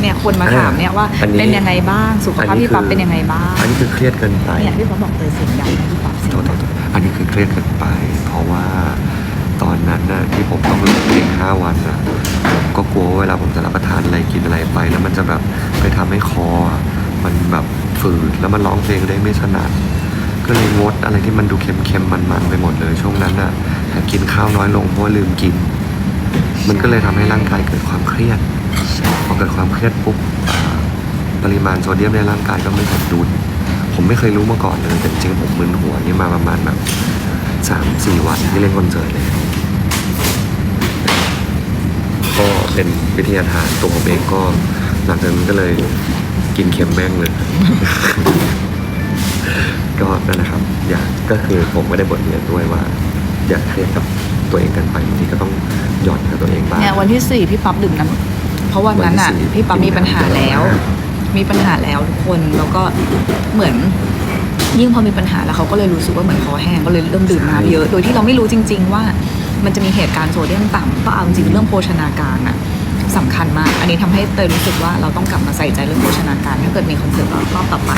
เนี่ยคนมาถามเนี่ยว่าอันนี้เป็นยังไงบ้างสุขภาพพี่ปั๊บเป็นยังไงบ้างอันนี้คือเครียดเกินไปเนี่ยพี่ปั๊บบอกเลยเสียงดังนะพี่ปั๊บเสียงโทษดังโทษอันนี้คือเครียดเกินไป เพราะว่าตอนนั้นน่ะที่ผมต้องลงเพลงห้าวันน่ะผมก็กลัวว่าเวลาผมจะรับประทานอะไรกินอะไรไป แล้วมันจะแบบไปทำให้คออะมันแบบฝืดแล้วมันร้องเพลงได้ไม่ถนัดก็เลยงดอะไรที่มันดูเค็มๆมันๆไปหมดเลย ช่วงนั้นน่ะแอบกินข้าวน้อยลงเพราะว่าลืมกิน มันก็เลยทำให้ร่างกายเกิดความเครียด พอเกิดความเครียดปุ๊บปริมาณโซเดียมในร่างกายก็ไม่สมดุลผมไม่เคยรู้มาก่อนเลยแต่จริงๆผมมึนหัวนี่มาประมาณแบบสามสี่วันที่เล่นคอนเสิร์ตเลยก็เป็นวิทยาทานตัวผมเองก็หลังจากนั้นก็เลยกินเค็มแม่งเลย ก็นั่นแหละครับ อยากก็คือผมไม่ได้บทเรียนด้วยว่า อยากเครียดกับตัวเองกันไปบางทีก็ต้องหย่อนกับตัวเองบ้างเนี่ยวันที่สี่พี่ปั๊บดื่มน้ำ เพราะวันนั้นอะวันที่สี่พี่ปั๊บมีปัญหาแล้ว มีปัญหาแล้วทุกคนแล้วก็เหมือนยิ่งพอมีปัญหาแล้วเขาก็เลยรู้สึกว่าเหมือนคอแห้งก็เลยเริ่มดื่มน้ำเยอะ โดยที่เราไม่รู้จริง ๆ ว่ามันจะมีเหตุการณ์โซเดียมต่ำเพราะเอาจริงๆเรื่องโภชนาการอะสำคัญมาก อันนี้ทำให้เตยรู้สึกว่าเราต้องกลับมาใส่ใจเรื่องโภชนาการ ถ้าเกิดมีคอนเสิร์ตรอบต่อไป